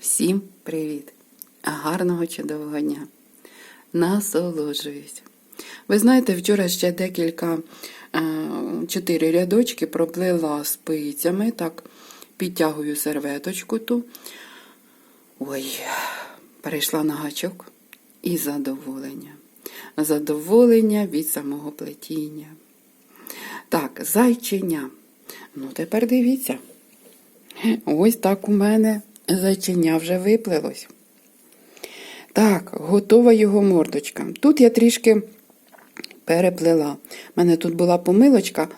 Всім привіт! Гарного чудового дня! Насолоджуюсь! Ви знаєте, вчора ще декілька е, чотири рядочки проплила спицями, так, підтягую серветочку ту. Ой, перейшла на гачок і задоволення. Задоволення від самого плетіння. Так, зайчиня. Ну, тепер дивіться. Ось так у мене зайчиня вже виплилось. Так, готова його мордочка. Тут я трішки переплела. У мене тут була помилочка.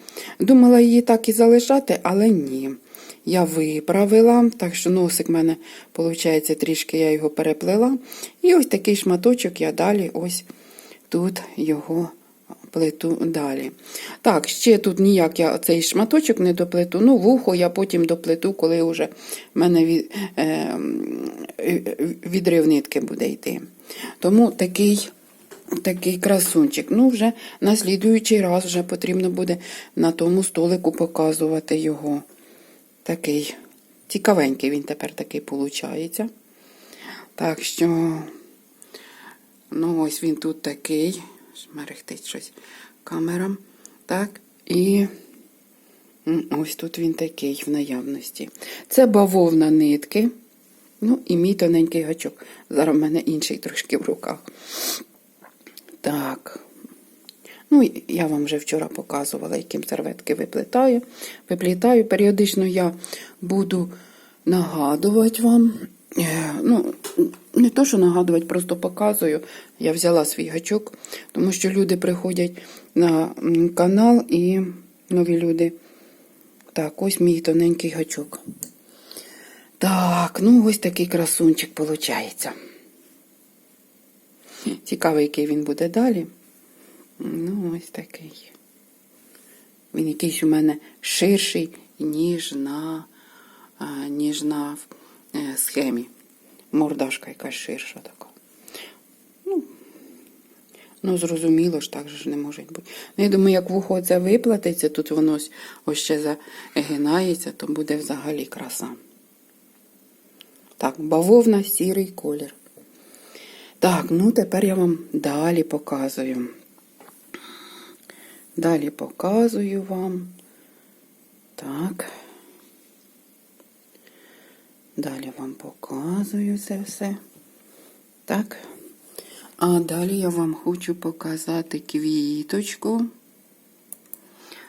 Думала її так і залишати, але ні. Я виправила, так що носик в мене, виходить, трішки я його переплела. І ось такий шматочок я далі ось тут його плету далі. Так, ще тут ніяк я цей шматочок не доплету. Ну, вухо я потім доплету, коли вже в мене від, е, відрив нитки буде йти. Тому такий. Такий красунчик. Ну, вже на слідуючий раз вже потрібно буде на тому столику показувати його. Такий цікавенький він тепер такий виходить. Так що, ну, ось він тут такий. Мерехтить щось камерам. Так, і ось тут він такий в наявності. Це бавовна нитки. Ну, і мій тоненький гачок. Зараз в мене інший трошки в руках. Так. Ну, я вам вже вчора показувала, яким серветки виплітаю. Виплітаю. Періодично я буду нагадувати вам. Ну, не то, що нагадувати, просто показую. Я взяла свій гачок, тому що люди приходять на канал і нові люди. Так, ось мій тоненький гачок. Так, ну ось такий красунчик виходить. Цікавий, який він буде далі. Ну, ось такий. Він якийсь у мене ширший, ніж на, ніж на е, схемі. Мордашка якась ширша така. Ну, ну зрозуміло ж, так же ж не може бути. Ну, я думаю, як вухо це виплатиться, тут воно ось, ось ще загинається, то буде взагалі краса. Так, бавовна, сірий колір. Так, ну тепер я вам далі показую. Далі показую вам. Так. Далі вам показую це все. Так. А далі я вам хочу показати квіточку.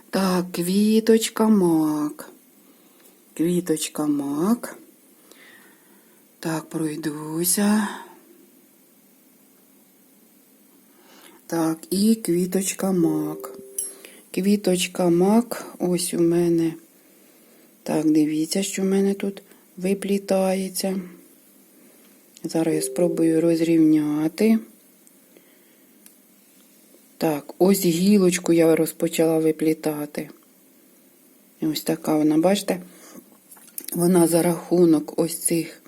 Так, квіточка мак. Квіточка мак. Так, пройдуся. Так, і квіточка мак. Квіточка мак, ось у мене. Так, дивіться, що в мене тут виплітається. Зараз я спробую розрівняти. Так, ось гілочку я розпочала виплітати. Ось така вона, бачите? Вона за рахунок ось цих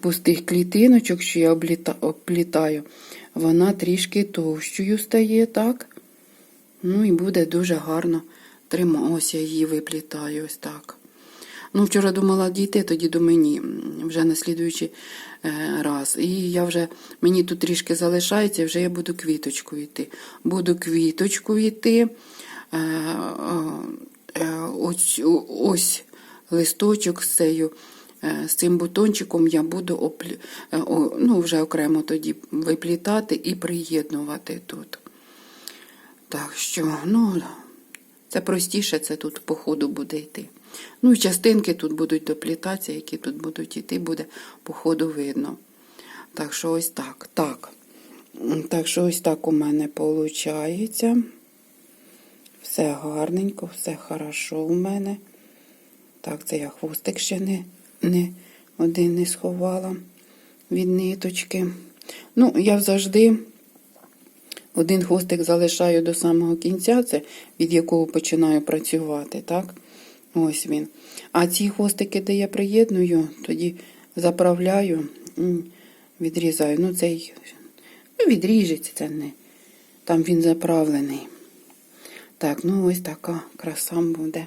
пустих клітиночок, що я оплітаю, вона трішки товщою стає, так? Ну і буде дуже гарно тримати. Ось я її виплітаю ось так. Ну, вчора думала дійти, тоді до мені, вже на слідуючий раз. І я вже, мені тут трішки залишається, вже я буду квіточку йти. Буду квіточку йти. Ось, ось листочок з цією. З цим бутончиком я буду ну, вже окремо тоді виплітати і приєднувати тут. Так що, ну, це простіше, це тут по ходу буде йти. Ну і частинки тут будуть доплітатися, які тут будуть йти, буде по ходу видно. Так що ось так. Так. Так що ось так у мене виходить. Все гарненько, все хорошо у мене. Так, це я хвостик ще не, не один не сховала від ниточки. Ну, я завжди один хвостик залишаю до самого кінця, це від якого починаю працювати, так? Ось він. А ці хвостики, де я приєдную, тоді заправляю, відрізаю. Ну, цей ну, відріжеться, це не. Там він заправлений. Так, ну ось така краса буде.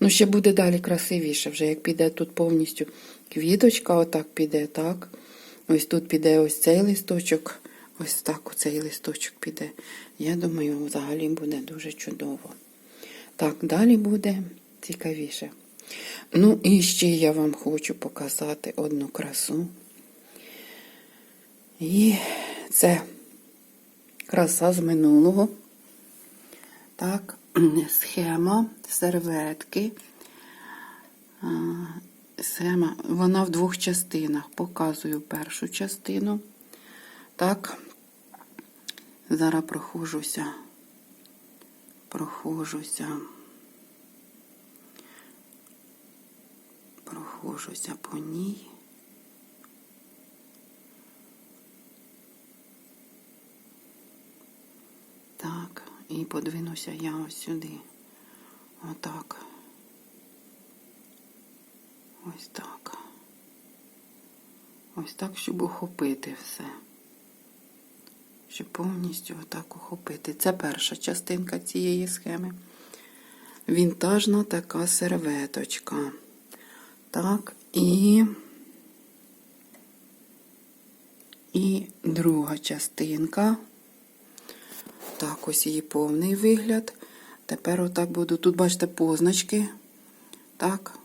Ну, ще буде далі красивіше, вже як піде тут повністю квіточка отак піде, так. Ось тут піде ось цей листочок, ось так оцей листочок піде. Я думаю, взагалі буде дуже чудово. Так, далі буде цікавіше. Ну, і ще я вам хочу показати одну красу. І це краса з минулого. Так, схема серветки. Схема, вона в двох частинах. Показую першу частину. Так, зараз прохожуся. Прохожуся. Прохожуся по ній. Так, і подвинуся я ось сюди. Отак. Ось так. Ось так, щоб охопити все. Щоб повністю отак охопити. Це перша частинка цієї схеми. Вінтажна така серветочка. Так, і. І друга частинка. Так, ось її повний вигляд. Тепер отак буду. Тут, бачите, позначки. Так,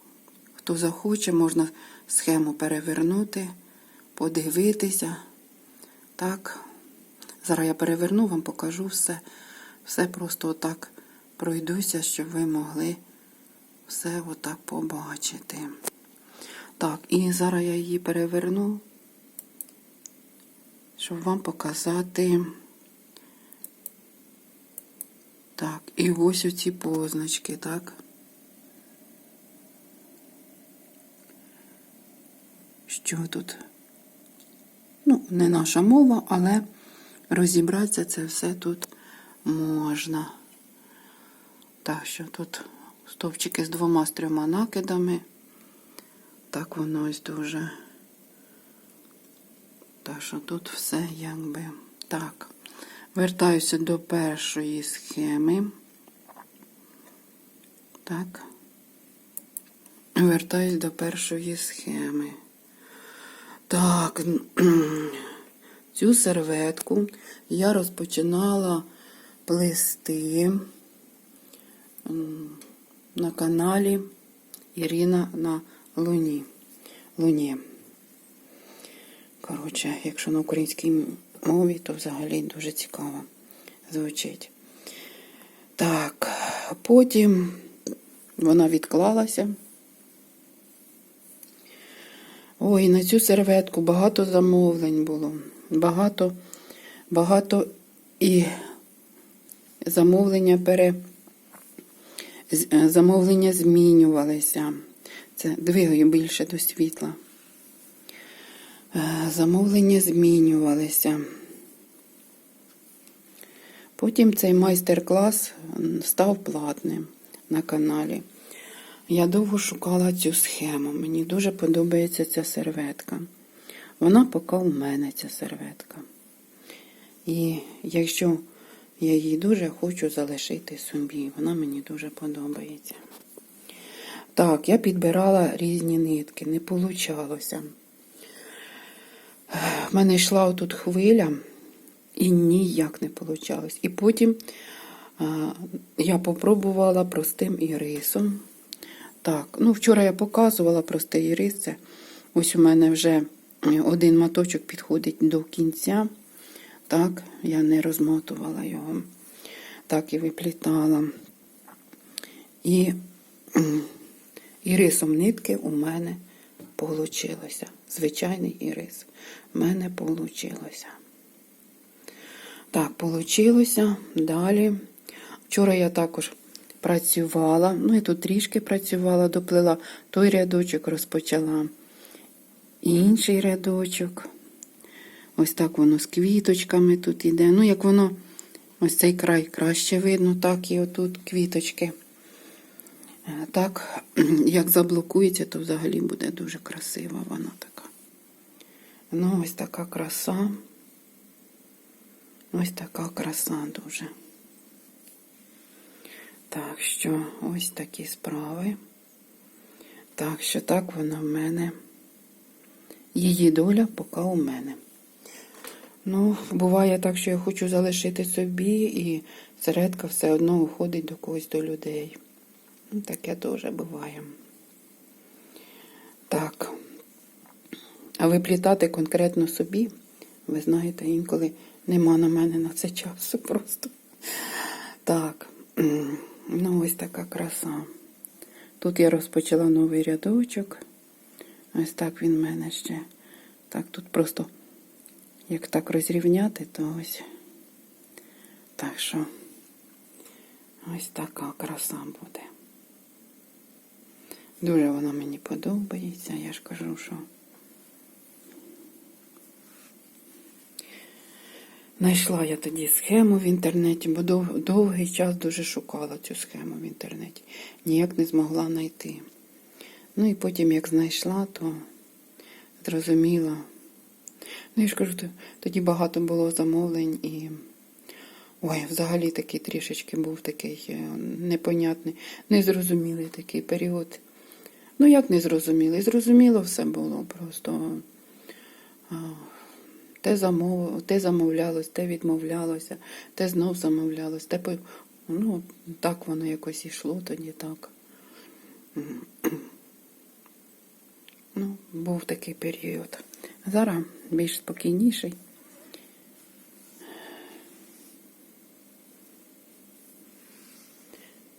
хто захоче, можна схему перевернути, подивитися. Так. Зараз я переверну, вам покажу все. Все просто отак пройдуся, щоб ви могли все отак побачити. Так, і зараз я її переверну, щоб вам показати. Так, і ось оці позначки, так. Що тут? Ну, не наша мова, але розібратися це все тут можна. Так що тут стовпчики з двома з трьома накидами. Так воно ось дуже. Так що тут все якби так. Вертаюся до першої схеми. Так. Вертаюсь до першої схеми. Так, цю серветку я розпочинала плести на каналі Ірина на Луні. Луні. Коротше, якщо на українській мові, то взагалі дуже цікаво звучить. Так, потім вона відклалася. Ой, на цю серветку багато замовлень було. Багато, багато і замовлення пере... замовлення змінювалися. Це двигаю більше до світла. Е, Замовлення змінювалися. Потім цей майстер-клас став платним на каналі. Я довго шукала цю схему. Мені дуже подобається ця серветка. Вона поки у мене ця серветка. І якщо я її дуже хочу залишити собі, вона мені дуже подобається. Так, я підбирала різні нитки, не получалося. В мене йшла отут хвиля, і ніяк не вийшло. І потім я попробувала простим ірисом. Так, ну вчора я показувала простий ірис. Ось у мене вже один маточок підходить до кінця. Так, я не розмотувала його. Так і виплітала. І ірисом нитки у мене получилося. Звичайний ірис. У мене получилося. Так, получилося. Далі. Вчора я також працювала, ну і тут трішки працювала, доплила той рядочок, розпочала інший рядочок. Ось так воно з квіточками тут іде. Ну, як воно, ось цей край краще видно, так і отут квіточки. Е, Так, як заблокується, то взагалі буде дуже красива вона така. Ну, ось така краса. Ось така краса дуже. Так що ось такі справи. Так що так воно в мене її доля поки у мене. Ну, буває так, що я хочу залишити собі, і середка все одно уходить до когось до людей. Ну, Таке теж буває. Так. А виплітати конкретно собі, ви знаєте, інколи нема на мене на це часу просто. Так, ну ось така краса. Тут я розпочала новий рядочок. Ось так він в мене ще. Так, тут просто, як так розрівняти, то ось. Так що, ось така краса буде. Дуже вона мені подобається, я ж кажу, що. Знайшла я тоді схему в інтернеті, бо дов- довгий час дуже шукала цю схему в інтернеті. Ніяк не змогла знайти. Ну і потім, як знайшла, то зрозуміла. Ну, я ж кажу, тоді багато було замовлень і. Ой, взагалі такий трішечки був такий е, непонятний, незрозумілий такий період. Ну, як незрозумілий? Зрозуміло все було просто. Те, замов... те замовлялось, те відмовлялося, те знов замовлялось, те ну, так воно якось йшло тоді так. Ну, був такий період. Зараз більш спокійніший.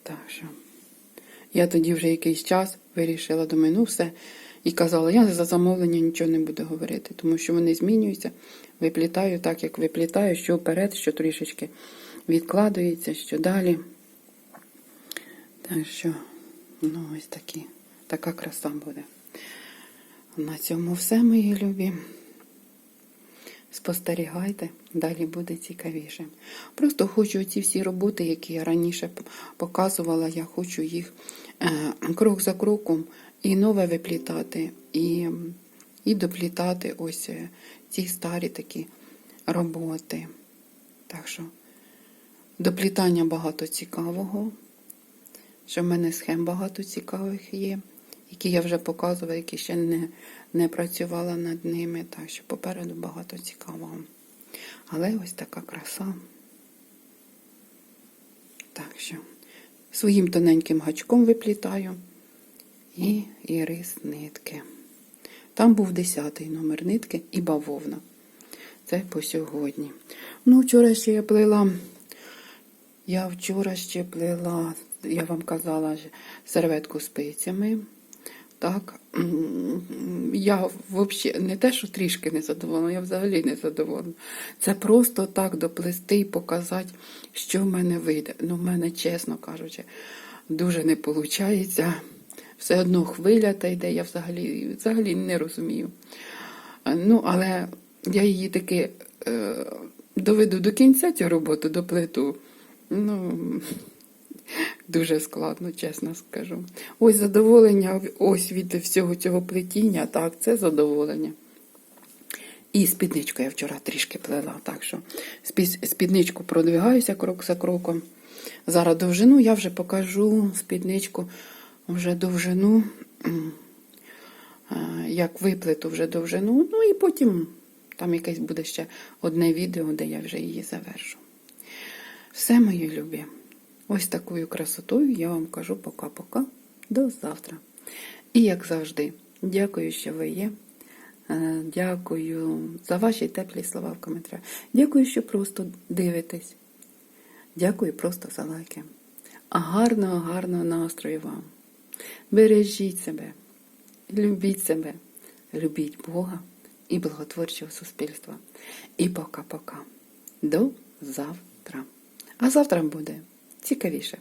Так що. Я тоді вже якийсь час вирішила, думаю, ну все. І казала, я за замовлення нічого не буду говорити, тому що вони змінюються. Виплітаю так, як виплітаю, що вперед, що трішечки відкладується, що далі. Так що, ну, ось такі, така краса буде. На цьому все, мої любі. Спостерігайте, далі буде цікавіше. Просто хочу ці всі роботи, які я раніше показувала, я хочу їх е, крок за кроком і нове виплітати, і, і доплітати ось е, ці старі такі роботи. Так що доплітання багато цікавого, що в мене схем багато цікавих є, які я вже показувала, які ще не, не працювала над ними. Так що попереду багато цікавого. Але ось така краса. Так що своїм тоненьким гачком виплітаю і ірис нитки. Там був 10 номер нитки і бавовна. Це по сьогодні. Ну, вчора ще я плела. Я вчора ще плела, я вам казала, серветку спицями. Так, я взагалі не те, що трішки не задоволена, я взагалі не задоволена. Це просто так доплести і показати, що в мене вийде. Ну, в мене, чесно кажучи, дуже не виходить. Все одно хвиля та йде, я взагалі, взагалі не розумію. Ну, але я її таки е, доведу до кінця цю роботу, доплету. Ну, Дуже складно, чесно скажу. Ось задоволення, ось від всього цього плетіння, так, це задоволення. І спідничку я вчора трішки плела, так що спідничку продвигаюся крок за кроком. Зараз довжину я вже покажу спідничку, вже довжину, як виплету вже довжину. Ну і потім там якесь буде ще одне відео, де я вже її завершу. Все, мої любі. Ось такою красотою я вам кажу пока-пока. До завтра. І як завжди, дякую, що ви є. Е, Дякую за ваші теплі слова в коментарях. Дякую, що просто дивитесь. Дякую просто за лайки. Гарного, гарного настрою вам. Бережіть себе, любіть себе, любіть Бога і благотворчого суспільства. І пока-пока. До завтра. А завтра буде цікавіше.